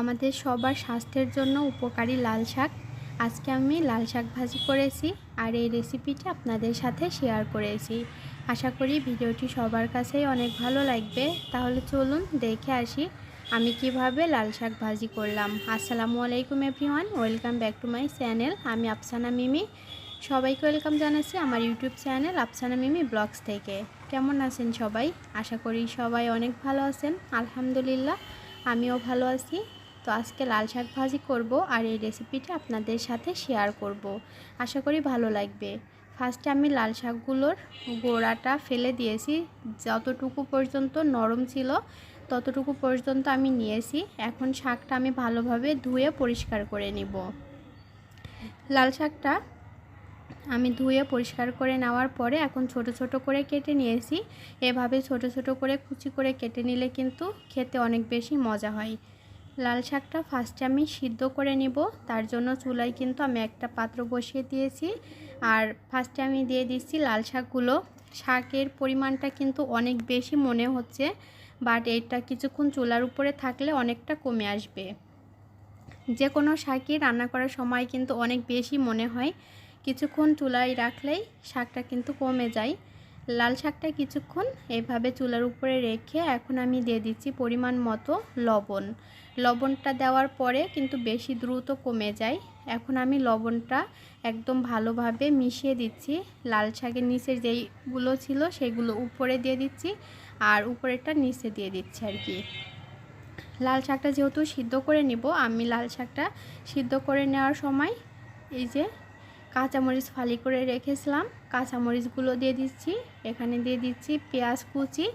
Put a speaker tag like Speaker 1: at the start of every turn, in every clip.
Speaker 1: আমাদের সবার স্বাস্থ্যের জন্য উপকারী লাল শাক। আজকে আমি লাল শাক ভাজি করেছি আর এই রেসিপিটি আপনাদের সাথে শেয়ার করেছি। আশা করি ভিডিওটি সবার কাছেই অনেক ভালো লাগবে। তাহলে চলুন দেখে আসি আমি কীভাবে লাল শাক ভাজি করলাম। আসসালামু আলাইকুম everyone welcome back to my channel আমি আফসানা মিমি। সবাইকে ওয়েলকাম জানাচ্ছি আমার YouTube channel Afsana Mimi vlogs থেকে। কেমন আছেন সবাই? আশা করি সবাই অনেক ভালো আছেন। আলহামদুলিল্লাহ, আমিও ভালো আছি। তো আজকে লাল শাক ভাজি করব আর এই রেসিপিটি আপনাদের সাথে শেয়ার করব। আশা করি ভালো লাগবে। ফার্স্টে আমি লাল শাকগুলোর গোড়াটা ফেলে দিয়েছি। যতটুকু পর্যন্ত নরম ছিল, ততটুকু পর্যন্ত আমি নিয়েছি। এখন শাকটা আমি ভালোভাবে ধুয়ে পরিষ্কার করে নিব। লাল শাকটা আমি ধুয়ে পরিষ্কার করে নেওয়ার পরে এখন ছোট ছোট করে কেটে নিয়েছি। এভাবে ছোট ছোট করে কুচি করে কেটে নিলে কিন্তু খেতে অনেক বেশি মজা হয়। লাল শাকটা ফার্স্টে আমি সিদ্ধ করে নিব। তার জন্য চুলায় কিন্তু আমি একটা পাত্র বসিয়ে দিয়েছি। আর ফার্স্টে আমি দিয়ে দিচ্ছি লাল শাকগুলো। শাকের পরিমাণটা কিন্তু অনেক বেশি মনে হচ্ছে বাট এটা কিছুক্ষণ চুলার উপরে থাকলে অনেকটা কমে আসবে। যে কোনো শাকই রান্না করার সময় কিন্তু অনেক বেশি মনে হয়। কিছুক্ষণ চুলায় রাখলেই শাকটা কিন্তু কমে যায়। লাল শাকটা কিছুক্ষণ এভাবে চুলার উপরে রেখে এখন আমি দিয়ে দিচ্ছি পরিমাণ মতো লবণ। লবণটা দেওয়ার পরে কিন্তু বেশি দ্রুত কমে যায়। এখন আমি লবণটা একদম ভালোভাবে মিশিয়ে দিচ্ছি। লাল শাকের নিচের যেইগুলো ছিল সেগুলো উপরে দিয়ে দিচ্ছি আর উপরেরটা নিচে দিয়ে দিচ্ছি আর কি। লাল শাকটা যেহেতু সিদ্ধ করে নিব, আমি লাল শাকটা সিদ্ধ করে নেওয়ার সময় এই যে কাঁচামরিচ ফালি করে রেখেছিলাম। কাঁচামরিচগুলো দিয়ে দিচ্ছি। এখানে দিয়ে দিচ্ছি পেঁয়াজ কুচি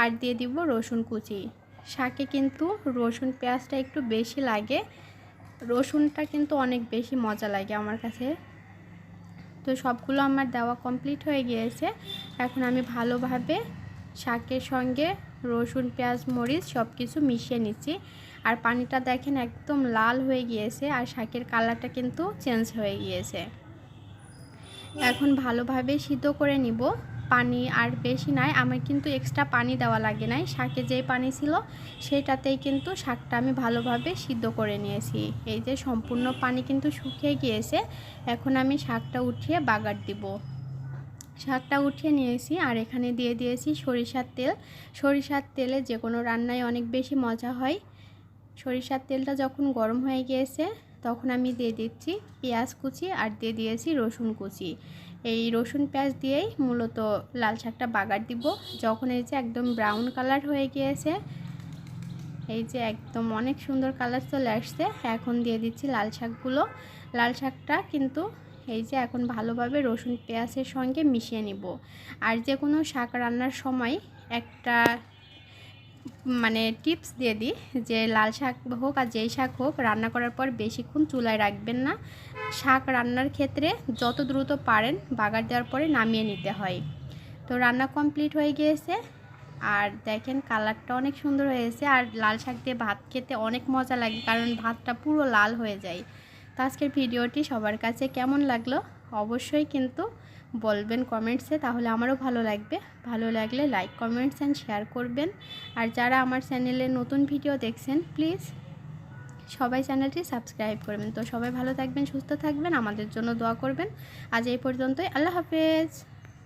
Speaker 1: আর দিয়ে দিব রসুন কুচি। শাকে কিন্তু রসুন পেঁয়াজটা একটু বেশি লাগে। রসুনটা কিন্তু অনেক বেশি মজা লাগে আমার কাছে। তো সবগুলো আমার দেওয়া কমপ্লিট হয়ে গিয়েছে। এখন আমি ভালোভাবে শাকের সঙ্গে রসুন, পেঁয়াজ, মরিচ সব কিছু মিশিয়ে নিচ্ছি। আর পানিটা দেখেন একদম লাল হয়ে গিয়েছে আর শাকের কালারটা কিন্তু চেঞ্জ হয়ে গিয়েছে। এখন ভালোভাবে সিদ্ধ করে নিব। পানি আর বেশি নাই, আমার কিন্তু এক্সট্রা পানি দেওয়া লাগে নাই। শাকে যে পানি ছিল, সেটাতেই কিন্তু শাকটা আমি ভালোভাবে সিদ্ধ করে নিয়েছি। এই যে সম্পূর্ণ পানি কিন্তু শুকিয়ে গিয়েছে, এখন আমি শাকটা উঠিয়ে বাগার দিব। শাকটা উঠিয়ে নিয়েছি আর এখানে দিয়ে দিয়েছি সরিষার তেল। সরিষার তেলে যে কোনো রান্নায় অনেক বেশি মজা হয়। সরিষার তেলটা যখন গরম হয়ে গিয়েছে তখন আমি দিয়ে দিচ্ছি পেঁয়াজ কুচি আর দিয়ে দিয়েছি রসুন কুচি। এই রসুন পেঁয়াজ দিয়েই মূলত লাল শাকটা বাগার দিব। যখন এই যে একদম ব্রাউন কালার হয়ে গিয়েছে, এই যে একদম অনেক সুন্দর কালার চলে আসছে, এখন দিয়ে দিচ্ছি লাল শাকগুলো। লাল শাকটা কিন্তু এই যে এখন ভালোভাবে রসুন পেঁয়াজের সঙ্গে মিশিয়ে নিব। আর যে কোনো শাক রান্নার সময় একটা মানে টিপস দিয়ে দিই যে লাল শাক হোক আর যেই শাক হোক রান্না করার পর বেশিক্ষণ চুলায় রাখবেন না। শাক রান্নার ক্ষেত্রে যত দ্রুত পারেন বাগার দেওয়ার পরে নামিয়ে নিতে হয়। তো রান্না কমপ্লিট হয়ে গিয়েছে। আর দেখেন কালারটা অনেক সুন্দর হয়েছে আর লাল শাক দিয়ে ভাত খেতে অনেক মজা লাগে কারণ ভাতটা পুরো লাল হয়ে যায়। তো আজকের ভিডিওটি সবার কাছে কেমন লাগল? অবশ্যই কিন্তু বলবেন কমেন্টসে তাহলে আমারও ভালো লাগবে। ভালো লাগলে লাইক কমেন্টস অ্যান্ড শেয়ার করবেন। আর যারা আমার চ্যানেলে নতুন ভিডিও দেখছেন প্লিজ সবাই চ্যানেলটি সাবস্ক্রাইব করবেন। তো সবাই ভালো থাকবেন, সুস্থ থাকবেন, আমাদের জন্য দোয়া করবেন। আজ এই পর্যন্তই। আল্লাহ হাফেজ।